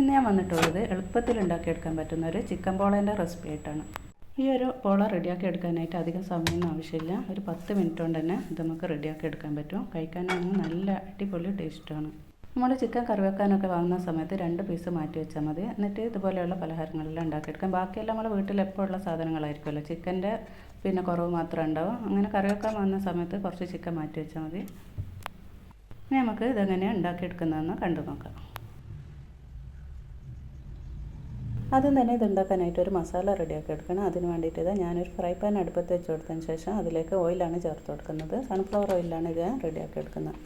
ഇന്ന് ഞാൻ വന്നിട്ടുള്ളത് എളുപ്പത്തിൽ ഉണ്ടാക്കിയെടുക്കാൻ പറ്റുന്ന ഒരു ചിക്കൻ പോളേന്റെ റെസിപ്പി ആയിട്ടാണ്. ഈ ഒരു പോള റെഡിയാക്കി എടുക്കാനായിട്ട് അധികം സമയമൊന്നും ആവശ്യമില്ല. ഒരു പത്ത് മിനിറ്റ് കൊണ്ട് തന്നെ ഇത് നമുക്ക് റെഡിയാക്കി എടുക്കാൻ പറ്റും. കഴിക്കാനാണെങ്കിൽ നല്ല അടിപൊളി ടേസ്റ്റാണ് നമ്മൾ ചിക്കൻ കറി വെക്കാനൊക്കെ വാങ്ങുന്ന സമയത്ത് രണ്ട് പീസ് മാറ്റി വെച്ചാൽ മതി. എന്നിട്ട് ഇതുപോലെയുള്ള പലഹാരങ്ങളെല്ലാം ഉണ്ടാക്കിയെടുക്കാം. ബാക്കിയെല്ലാം നമ്മൾ വീട്ടിൽ എപ്പോഴുള്ള സാധനങ്ങളായിരിക്കുമല്ലോ. ചിക്കന്റെ പിന്നെ കുറവ് മാത്രമേ ഉണ്ടാവും. അങ്ങനെ കറി വെക്കാൻ വാങ്ങുന്ന സമയത്ത് കുറച്ച് ചിക്കൻ മാറ്റി വെച്ചാൽ മതി. ഇനി നമുക്ക് ഇതെങ്ങനെയാണ് ഉണ്ടാക്കിയെടുക്കുന്നതെന്ന് കണ്ടു നോക്കാം ആദ്യം തന്നെ ഇത് ഉണ്ടാക്കാനായിട്ട് ഒരു മസാല റെഡിയാക്കി എടുക്കണം. അതിന് വേണ്ടിയിട്ട് ഇത് ഞാനൊരു ഫ്രൈ പാൻ അടുപ്പത്ത് വെച്ച് കൊടുത്തതിന് ശേഷം അതിലേക്ക് ഓയിലാണ് ചേർത്ത് കൊടുക്കുന്നത്. സൺഫ്ലവർ ഓയിലാണ് ഇത് റെഡിയാക്കി എടുക്കുന്നത്.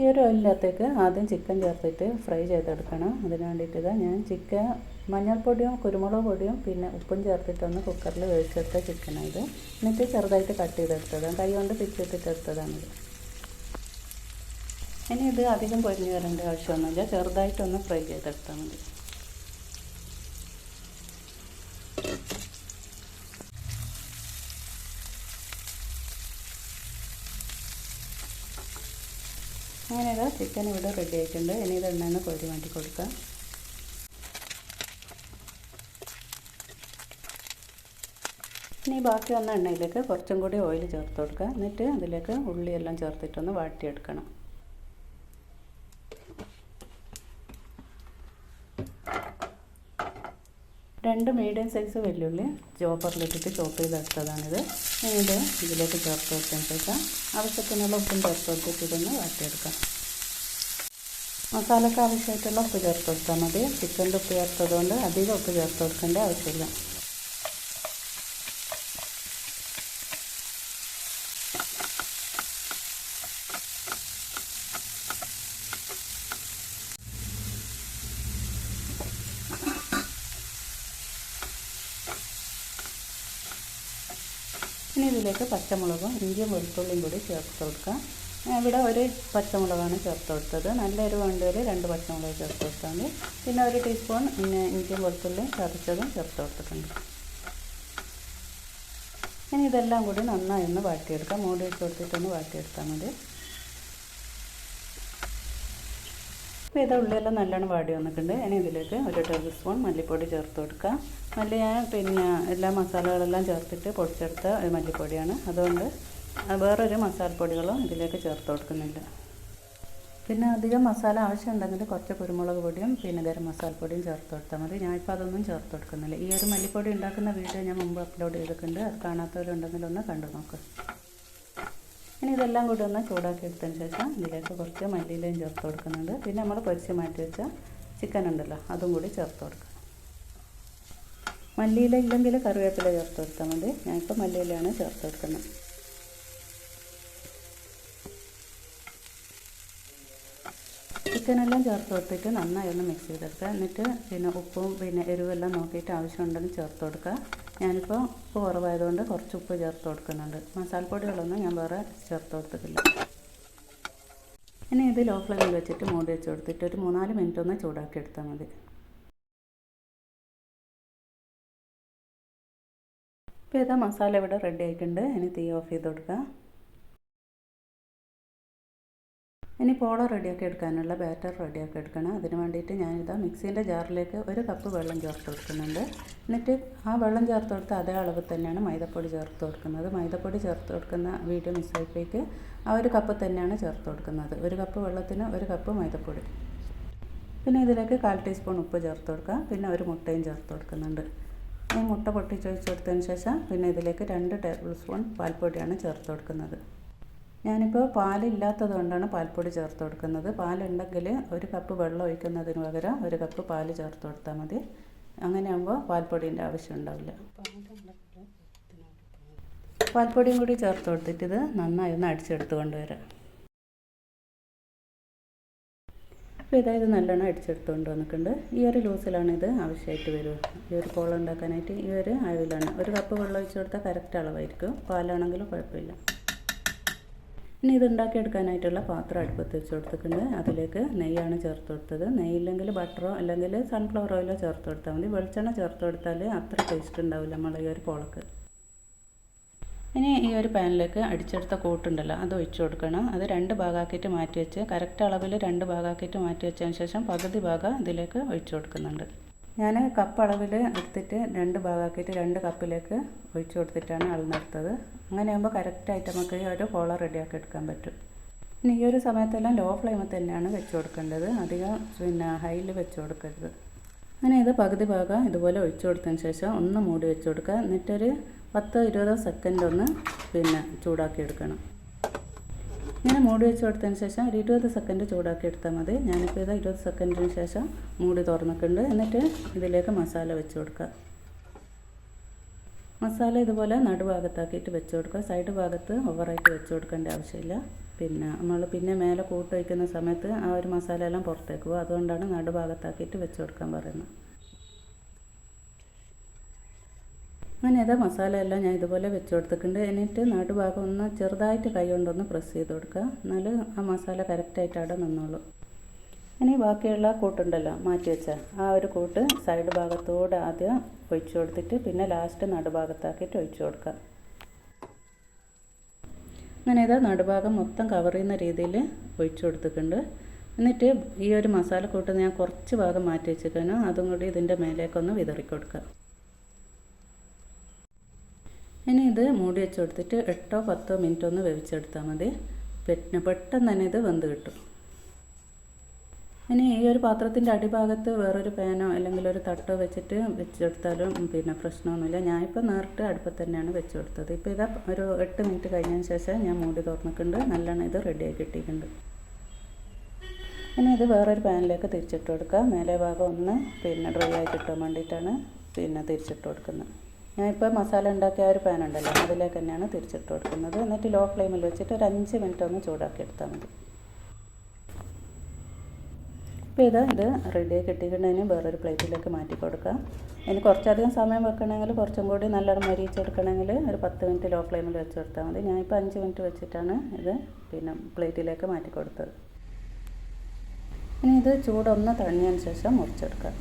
ഈ ഒരു ഓയിലിനകത്തേക്ക് ആദ്യം ചിക്കൻ ചേർത്തിട്ട് ഫ്രൈ ചെയ്തെടുക്കണം. അതിന് വേണ്ടിയിട്ട് ഞാൻ ചിക്കൻ മഞ്ഞൾപ്പൊടിയും കുരുമുളക് പൊടിയും പിന്നെ ഉപ്പും ചേർത്തിട്ടൊന്ന് കുക്കറിൽ വേവിച്ചെടുത്ത ചിക്കനാണ് ഇത്. എന്നിട്ട് ചെറുതായിട്ട് കട്ട് ചെയ്തെടുത്തതാണ്. കൈ കൊണ്ട് പിച്ചിട്ടിട്ട് എടുത്തതാണിത് ഇനി ഇത് അധികം പൊരിഞ്ഞ് വരേണ്ട ആവശ്യമൊന്നുമില്ല. ചെറുതായിട്ടൊന്ന് ഫ്രൈ ചെയ്തെടുത്താൽ മതി. അങ്ങനെ ഇതാ ചിക്കൻ ഇവിടെ റെഡി ആയിട്ടുണ്ട്. ഇനി ഇത് എണ്ണ കോരി മാറ്റി കൊടുക്കാം. ഇനി ബാക്കി വന്ന എണ്ണയിലേക്ക് കുറച്ചും കൂടി ഓയിൽ ചേർത്ത് കൊടുക്കുക എന്നിട്ട് അതിലേക്ക് ഉള്ളിയെല്ലാം ചേർത്തിട്ടൊന്ന് വാട്ടിയെടുക്കണം. രണ്ട് മീഡിയം സൈസ് വെല്ലുള്ളി ചോപ്പറിലിട്ടിട്ട് ചോപ്പ് ചെയ്തെടുത്തതാണിത്. ഇത് ഇതിലേക്ക് ചേർത്ത് വെച്ചതിന് ശേഷം ആവശ്യത്തിനുള്ള ഉപ്പും ചേർത്ത് കൊടുത്തിട്ട് വാട്ടിയെടുക്കാം മസാലക്ക് ആവശ്യമായിട്ടുള്ള ഉപ്പ് ചേർത്ത് കൊടുത്താൽ മതി. ചിക്കന്റെ ഉപ്പ് ചേർത്തതുകൊണ്ട് അധികം ഉപ്പ് ചേർത്ത് കൊടുക്കേണ്ട ആവശ്യമില്ല. ഇനി ഇതിലേക്ക് പച്ചമുളകും ഇഞ്ചിയും വെളുത്തുള്ളിയും കൂടി ചേർത്ത് കൊടുക്കാം. ഇവിടെ ഒരു പച്ചമുളകാണ് ചേർത്ത് കൊടുത്തത്. നല്ല എരിവ് വേണ്ടവർ രണ്ട് പച്ചമുളക് ചേർത്ത് കൊടുത്താൽ മതി. പിന്നെ ഒരു ടീസ്പൂൺ പിന്നെ ഇഞ്ചിയും വെളുത്തുള്ളിയും ചതച്ചതും ചേർത്ത് കൊടുത്തിട്ടുണ്ട്. ഇനി ഇതെല്ലാം കൂടി നന്നായി ഒന്ന് വാട്ടിയെടുക്കാം മൂടി വെച്ച് കൊടുത്തിട്ടൊന്ന് വാട്ടിയെടുത്താൽ മതി. അപ്പോൾ ഇത് ഉള്ളിയെല്ലാം നല്ലോണം വാടി വന്നിട്ടുണ്ട്. ഇനി ഇതിലേക്ക് ഒരു ടേബിൾ സ്പൂൺ മല്ലിപ്പൊടി ചേർത്ത് കൊടുക്കുക മല്ലി ഞാൻ പിന്നെ എല്ലാ മസാലകളെല്ലാം ചേർത്തിട്ട് പൊടിച്ചെടുത്ത മല്ലിപ്പൊടിയാണ്. അതുകൊണ്ട് വേറൊരു മസാലപ്പൊടികളും ഇതിലേക്ക് ചേർത്ത് കൊടുക്കുന്നില്ല. പിന്നെ അധികം മസാല ആവശ്യമുണ്ടെങ്കിൽ കുറച്ച് കുരുമുളക് പൊടിയും പിന്നെ ഗരം മസാലപ്പൊടിയും ചേർത്ത് കൊടുത്താൽ മതി. ഞാനിപ്പോൾ അതൊന്നും ചേർത്ത് കൊടുക്കുന്നില്ല. ഈ ഒരു മല്ലിപ്പൊടി ഉണ്ടാക്കുന്ന വീഡിയോ ഞാൻ മുമ്പ് അപ്ലോഡ് ചെയ്തിട്ടുണ്ട്. അത് കാണാത്തവരുണ്ടെങ്കിൽ ഒന്ന് കണ്ടു നോക്ക്. ഇനി ഇതെല്ലാം കൂടി ഒന്ന് ചൂടാക്കി എടുത്തതിന് ശേഷം ഇതിലേക്ക് കുറച്ച് മല്ലിയിലയും ചേർത്ത് കൊടുക്കുന്നുണ്ട്. പിന്നെ നമ്മൾ പൊരിച്ച് മാറ്റി വെച്ച ചിക്കൻ ഉണ്ടല്ലോ അതും കൂടി ചേർത്ത് കൊടുക്കുക മല്ലിയില ഇല്ലെങ്കിൽ കറിവേപ്പില ചേർത്ത് കൊടുത്താൽ മതി. ഞാനിപ്പോൾ മല്ലിയിലയാണ് ചേർത്ത് കൊടുക്കുന്നത്. ചിക്കനെല്ലാം ചേർത്ത് കൊടുത്തിട്ട് നന്നായി ഒന്ന് മിക്സ് ചെയ്തെടുക്കുക. എന്നിട്ട് പിന്നെ ഉപ്പും പിന്നെ എരിവെല്ലാം നോക്കിയിട്ട് ആവശ്യമുണ്ടെങ്കിൽ ചേർത്ത് കൊടുക്കുക. ഞാനിപ്പോൾ കുറവായതുകൊണ്ട് കുറച്ച് ഉപ്പ് ചേർത്ത് കൊടുക്കുന്നുണ്ട്. മസാലപ്പൊടികളൊന്നും ഞാൻ വേറെ ചേർത്ത് കൊടുത്തിട്ടില്ല. ഇനി ഇത് ലോ ഫ്ലെയിമിൽ വെച്ചിട്ട് മൂടി വെച്ച് കൊടുത്തിട്ട് ഒരു മൂന്നാൽ മിനിറ്റ് ഒന്ന് ചൂടാക്കി എടുത്താൽ മതി. ഇപ്പോൾ ഇതാ മസാല ഇവിടെ റെഡി ആയിട്ടുണ്ട്. ഇനി തീ ഓഫ് ചെയ്ത് കൊടുക്കുക ഇനി പോള റെഡിയാക്കി എടുക്കാനുള്ള ബാറ്റർ റെഡിയാക്കി എടുക്കണം. അതിന് വേണ്ടിയിട്ട് ഞാനിതാ മിക്സീന്റെ ജാറിലേക്ക് ഒരു കപ്പ് വെള്ളം ചേർത്ത് കൊടുക്കുന്നുണ്ട്. എന്നിട്ട് ആ വെള്ളം ചേർത്ത് കൊടുത്ത അതേ അളവ് തന്നെയാണ് മൈദപ്പൊടി ചേർത്ത് കൊടുക്കുന്നത്. മൈദപ്പൊടി ചേർത്ത് കൊടുക്കുന്ന വീഡിയോ മിസ്സായപ്പോഴേക്ക് ആ ഒരു കപ്പ് തന്നെയാണ് ചേർത്ത് കൊടുക്കുന്നത്. ഒരു കപ്പ് വെള്ളത്തിന് ഒരു കപ്പ് മൈദപ്പൊടി. പിന്നെ ഇതിലേക്ക് കാൽ ടീസ്പൂൺ ഉപ്പ് ചേർത്ത് കൊടുക്കുക പിന്നെ ഒരു മുട്ടയും ചേർത്ത് കൊടുക്കുന്നുണ്ട്. ഈ മുട്ട പൊട്ടിച്ചൊഴിച്ച് കൊടുത്തതിന് ശേഷം പിന്നെ ഇതിലേക്ക് രണ്ട് ടേബിൾ സ്പൂൺ പാൽപ്പൊടിയാണ് ചേർത്ത് കൊടുക്കുന്നത്. ഞാനിപ്പോൾ പാലില്ലാത്തത് കൊണ്ടാണ് പാൽപ്പൊടി ചേർത്ത് കൊടുക്കുന്നത്. പാലുണ്ടെങ്കിൽ ഒരു കപ്പ് വെള്ളം ഒഴിക്കുന്നതിന് പകരം ഒരു കപ്പ് പാൽ ചേർത്ത് കൊടുത്താൽ മതി. അങ്ങനെയാകുമ്പോൾ പാൽപ്പൊടീന്റെ ആവശ്യം ഉണ്ടാവില്ല. പാൽപ്പൊടിയും കൂടി ചേർത്ത് കൊടുത്തിട്ട് ഇത് നന്നായി ഒന്ന് അടിച്ചെടുത്ത് കൊണ്ടുവരാം. അപ്പോൾ ഇതായത് നല്ലോണം അടിച്ചെടുത്ത് കൊണ്ട് വന്നിട്ടുണ്ട് ഈ ഒരു ലൂസിലാണ് ഇത് ആവശ്യമായിട്ട് വരിക. ഈ ഒരു കോളം ഉണ്ടാക്കാനായിട്ട് ഈ ഒരു അളവിലാണ് ഒരു കപ്പ് വെള്ളം ഒഴിച്ച് കൊടുത്താൽ കറക്റ്റ് അളവായിരിക്കും. പാലാണെങ്കിലും കുഴപ്പമില്ല. ഇനി ഇത് ഉണ്ടാക്കിയെടുക്കാനായിട്ടുള്ള പാത്രം അടുപ്പത്ത് വെച്ച് കൊടുത്തിട്ടുണ്ട്. അതിലേക്ക് നെയ്യാണ് ചേർത്ത് കൊടുത്തത്. നെയ്യില്ലെങ്കിൽ ബട്ടറോ അല്ലെങ്കിൽ സൺഫ്ലവർ ഓയിലോ ചേർത്ത് കൊടുത്താൽ മതി. വെളിച്ചെണ്ണ ചേർത്ത് കൊടുത്താൽ അത്ര ടേസ്റ്റ് ഉണ്ടാവില്ല നമ്മളെ ഈ ഒരു പോളക്ക്. ഇനി ഈ ഒരു പാനിലേക്ക് അടിച്ചെടുത്ത കൂട്ടുണ്ടല്ലോ അത് ഒഴിച്ചു കൊടുക്കണം. അത് രണ്ട് ഭാഗമാക്കിയിട്ട് മാറ്റി വെച്ച് കറക്റ്റ് അളവിൽ രണ്ട് ഭാഗമാക്കിയിട്ട് മാറ്റി വെച്ചതിന് ശേഷം പകുതി ഭാഗം ഇതിലേക്ക് ഒഴിച്ചു കൊടുക്കുന്നുണ്ട്. ഞാൻ കപ്പ് അളവിൽ എടുത്തിട്ട് രണ്ട് ഭാഗമാക്കിയിട്ട് രണ്ട് കപ്പിലേക്ക് ഒഴിച്ചു കൊടുത്തിട്ടാണ് അളന്നെടുത്തത് അങ്ങനെയാകുമ്പോൾ കറക്റ്റായിട്ട് നമുക്ക് ഒരു കോള റെഡിയാക്കി എടുക്കാൻ പറ്റും. ഇനി ഈ ഒരു സമയത്തെല്ലാം ലോ ഫ്ലെയിമിൽ തന്നെയാണ് വെച്ച് കൊടുക്കേണ്ടത്. അധികം പിന്നെ ഹൈയിൽ വെച്ച് കൊടുക്കരുത്. അങ്ങനെ ഇത് പകുതി ഭാഗം ഇതുപോലെ ഒഴിച്ചു കൊടുത്തതിന് ശേഷം ഒന്ന് മൂടി വെച്ച് കൊടുക്കുക. എന്നിട്ടൊരു പത്തോ ഇരുപതോ സെക്കൻഡ് ഒന്ന് പിന്നെ ചൂടാക്കി എടുക്കണം. ഇങ്ങനെ മൂടി വെച്ച് കൊടുത്തതിന് ശേഷം ഒരു ഇരുപത് സെക്കൻഡ് ചൂടാക്കി എടുത്താൽ മതി. ഞാനിപ്പോൾ ഇത് ഇരുപത് സെക്കൻഡിന് ശേഷം മൂടി തുറന്നിട്ടുണ്ട്. എന്നിട്ട് ഇതിലേക്ക് മസാല വെച്ച് കൊടുക്കുക. മസാല ഇതുപോലെ നടുഭാഗത്താക്കിയിട്ട് വെച്ച് കൊടുക്കുക. സൈഡ് ഭാഗത്ത് ഓവറായിട്ട് വെച്ച് കൊടുക്കേണ്ട ആവശ്യമില്ല. പിന്നെ നമ്മൾ പിന്നെ മേലെ കൂട്ട് വയ്ക്കുന്ന സമയത്ത് ആ ഒരു മസാല എല്ലാം പുറത്തേക്ക് പോകും. അതുകൊണ്ടാണ് നടുഭാഗത്താക്കിയിട്ട് വെച്ച് കൊടുക്കാൻ പറയുന്നത്. അങ്ങനെ ഏതാ മസാല എല്ലാം ഞാൻ ഇതുപോലെ വെച്ച് കൊടുത്തിട്ടുണ്ട്. എന്നിട്ട് നടുഭാഗം ഒന്ന് ചെറുതായിട്ട് കൈ കൊണ്ടൊന്ന് പ്രസ് ചെയ്ത് കൊടുക്കുക. എന്നാൽ ആ മസാല കറക്റ്റായിട്ട് അവിടെ നിന്നോളൂ. ഇനി ബാക്കിയുള്ള കൂട്ടുണ്ടല്ലോ മാറ്റി വെച്ച. ആ ഒരു കൂട്ട് സൈഡ് ഭാഗത്തോടെ ആദ്യം ഒഴിച്ചു കൊടുത്തിട്ട് പിന്നെ ലാസ്റ്റ് നടുഭാഗത്താക്കിയിട്ട് ഒഴിച്ചു കൊടുക്കുക. അങ്ങനെ ഇതാ നടുഭാഗം മൊത്തം കവർ ചെയ്യുന്ന രീതിയിൽ ഒഴിച്ചു കൊടുത്തിട്ടുണ്ട്. എന്നിട്ട് ഈ ഒരു മസാല മസാലക്കൂട്ട് ഞാൻ കുറച്ച് ഭാഗം മാറ്റി വെച്ചിട്ടാണ് അതും കൂടി ഇതിന്റെ മേലേക്കൊന്ന് വിതറി കൊടുക്കുക ഇനി ഇത് മൂടി വെച്ച് കൊടുത്തിട്ട് എട്ടോ പത്തോ മിനിറ്റ് ഒന്ന് വേവിച്ചെടുത്താൽ മതി. പിന്നെ പെട്ടെന്ന് തന്നെ ഇത് വെന്ത് കിട്ടും. ഇനി ഈ ഒരു പാത്രത്തിന്റെ അടിഭാഗത്ത് വേറൊരു പാനോ അല്ലെങ്കിൽ ഒരു തട്ടോ വെച്ചിട്ട് വെച്ചെടുത്താലും പിന്നെ പ്രശ്നമൊന്നുമില്ല. ഞാനിപ്പോൾ നേരിട്ട് അടുപ്പത്ത് തന്നെയാണ് വെച്ച് കൊടുത്തത് ഇപ്പോൾ ഇതാ ഒരു എട്ട് മിനിറ്റ് കഴിഞ്ഞതിന് ശേഷം ഞാൻ മൂടി തുറന്നിട്ടുണ്ട്. നല്ലോണം ഇത് റെഡിയായി കിട്ടിയിട്ടുണ്ട്. ഇനി ഇത് വേറൊരു പാനിലേക്ക് തിരിച്ചിട്ട് കൊടുക്കുക മേലെ ഭാഗം ഒന്ന് പിന്നെ ഡ്രൈ ആയി കിട്ടാൻ വേണ്ടിയിട്ടാണ് പിന്നെ തിരിച്ചിട്ട് കൊടുക്കുന്നത്. ഞാനിപ്പോൾ മസാല ഉണ്ടാക്കിയ ഒരു പാൻ ഉണ്ടല്ലോ അതിലേക്ക് തന്നെയാണ് തിരിച്ചിട്ട് കൊടുക്കുന്നത്. എന്നിട്ട് ലോ ഫ്ലെയിമിൽ വെച്ചിട്ട് ഒരു അഞ്ച് മിനിറ്റ് ഒന്ന് ചൂടാക്കി എടുത്താൽ മതി. ഇപ്പോൾ ഇത് ഇത് റെഡിയായി കിട്ടിയിട്ടുണ്ടെങ്കിൽ വേറൊരു പ്ലേറ്റിലേക്ക് മാറ്റി കൊടുക്കാം. ഇനി കുറച്ചധികം സമയം വെക്കണമെങ്കിൽ കുറച്ചും കൂടി നല്ലോണം മരിച്ചെടുക്കണമെങ്കിൽ ഒരു പത്ത് മിനിറ്റ് ലോ ഫ്ലെയിമിൽ വെച്ച് കൊടുത്താൽ മതി. ഞാനിപ്പോൾ അഞ്ച് മിനിറ്റ് വെച്ചിട്ടാണ് ഇത് പിന്നെ പ്ലേറ്റിലേക്ക് മാറ്റി കൊടുത്തത്. ഇനി ഇത് ചൂടൊന്ന് തണിഞ്ഞതിന് ശേഷം മുറിച്ചെടുക്കാം.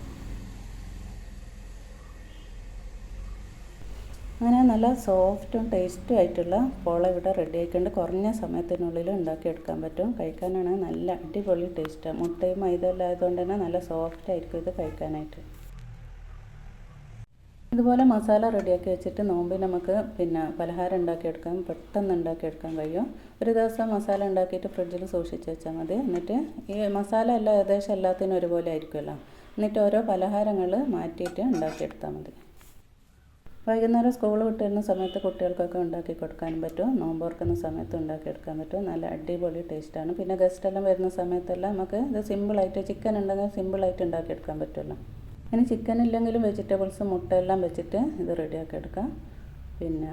അങ്ങനെ നല്ല സോഫ്റ്റും ടേസ്റ്റും ആയിട്ടുള്ള പോള ഇവിടെ റെഡി ആയിക്കൊണ്ട് കുറഞ്ഞ സമയത്തിനുള്ളിൽ ഉണ്ടാക്കിയെടുക്കാൻ പറ്റും. കഴിക്കാനാണ് നല്ല അടിപൊളി ടേസ്റ്റാണ് മുട്ടയും മൈദ എല്ലാം ആയതുകൊണ്ട് തന്നെ നല്ല സോഫ്റ്റ് ആയിരിക്കും ഇത് കഴിക്കാനായിട്ട്. ഇതുപോലെ മസാല റെഡിയാക്കി വെച്ചിട്ട് നോമ്പിൽ നമുക്ക് പിന്നെ പലഹാരം ഉണ്ടാക്കിയെടുക്കാൻ പെട്ടെന്ന് ഉണ്ടാക്കിയെടുക്കാൻ കഴിയും. ഒരു ദിവസം മസാല ഉണ്ടാക്കിയിട്ട് ഫ്രിഡ്ജിൽ സൂക്ഷിച്ച് വെച്ചാൽ മതി. എന്നിട്ട് ഈ മസാല എല്ലാം ഏകദേശം എല്ലാത്തിനും ഒരുപോലെ ആയിരിക്കുമല്ലോ. എന്നിട്ട് ഓരോ പലഹാരങ്ങൾ മാറ്റിയിട്ട് ഉണ്ടാക്കിയെടുത്താൽ മതി. വൈകുന്നേരം സ്കൂൾ വിട്ട് വരുന്ന സമയത്ത് കുട്ടികൾക്കൊക്കെ ഉണ്ടാക്കി കൊടുക്കാൻ പറ്റും. നോമ്പ് ഓർക്കുന്ന സമയത്ത് ഉണ്ടാക്കിയെടുക്കാൻ പറ്റും. നല്ല അടിപൊളി ടേസ്റ്റാണ് പിന്നെ ഗസ്റ്റെല്ലാം വരുന്ന സമയത്തെല്ലാം നമുക്ക് ഇത് സിമ്പിളായിട്ട് ചിക്കൻ ഉണ്ടെങ്കിൽ സിമ്പിളായിട്ട് ഉണ്ടാക്കിയെടുക്കാൻ പറ്റുമല്ലോ. ഇനി ചിക്കൻ ഇല്ലെങ്കിലും വെജിറ്റബിൾസ് മുട്ട എല്ലാം വെച്ചിട്ട് ഇത് റെഡിയാക്കി എടുക്കാം. പിന്നെ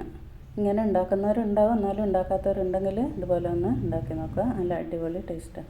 ഇങ്ങനെ ഉണ്ടാക്കുന്നവരുണ്ടാവും എന്നാലും ഉണ്ടാക്കാത്തവരുണ്ടെങ്കിൽ ഇതുപോലെ ഒന്ന് ഉണ്ടാക്കി നോക്കുക. നല്ല അടിപൊളി ടേസ്റ്റാണ്